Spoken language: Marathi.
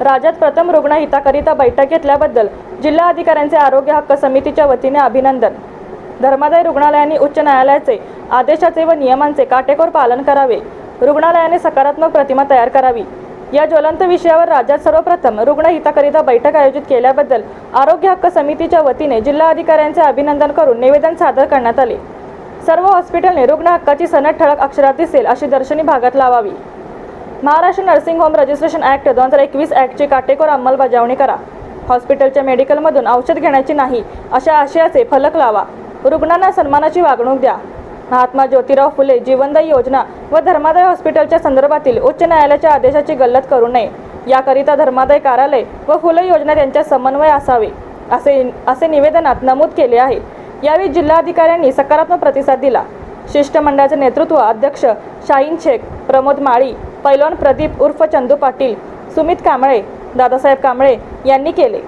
राज्यात प्रथम रुग्ण हिताकरिता बैठक घेतल्याबद्दल जिल्हा अधिकाऱ्यांचे आरोग्य हक्क समितीच्या वतीने अभिनंदन. धर्मादाय रुग्णालयांनी उच्च न्यायालयाचे आदेशाचे व नियमांचे काटेकोर पालन करावे. रुग्णालयाने सकारात्मक प्रतिमा तयार करावी. या ज्वलंत विषयावर राज्यात सर्वप्रथम रुग्ण हिताकरिता बैठक आयोजित केल्याबद्दल आरोग्य हक्क समितीच्या वतीने जिल्हा अधिकाऱ्यांचे अभिनंदन करून निवेदन सादर करण्यात आले. सर्व हॉस्पिटलने रुग्ण हक्काची सनद ठळक अक्षरात दिसेल अशी दर्शनी भागात लावावी. Maharashtra nursing home registration act दोन हजार एकवीस ॲक्टची काटेकोर अंमलबजावणी करा. हॉस्पिटलच्या मेडिकलमधून औषध घेण्याची नाही अशा आशयाचे फलक लावा. रुग्णांना सन्मानाची वागणूक द्या. महात्मा ज्योतिराव फुले जीवनदायी योजना व धर्मादाय हॉस्पिटलच्या संदर्भातील उच्च न्यायालयाच्या आदेशाची गल्लत करू नये. याकरिता धर्मादाय कार्यालय व फुले योजना यांच्या समन्वय असावे असे असे निवेदनात नमूद केले आहे. यावेळी जिल्हाधिकाऱ्यांनी सकारात्मक प्रतिसाद दिला. शिष्टमंडळाचे नेतृत्व अध्यक्ष शाहीन शेख प्रमोद माळी पैलवान प्रदीप उर्फ चंदू पाटील सुमित कांबळे दादासाहेब कांबळे यांनी केले.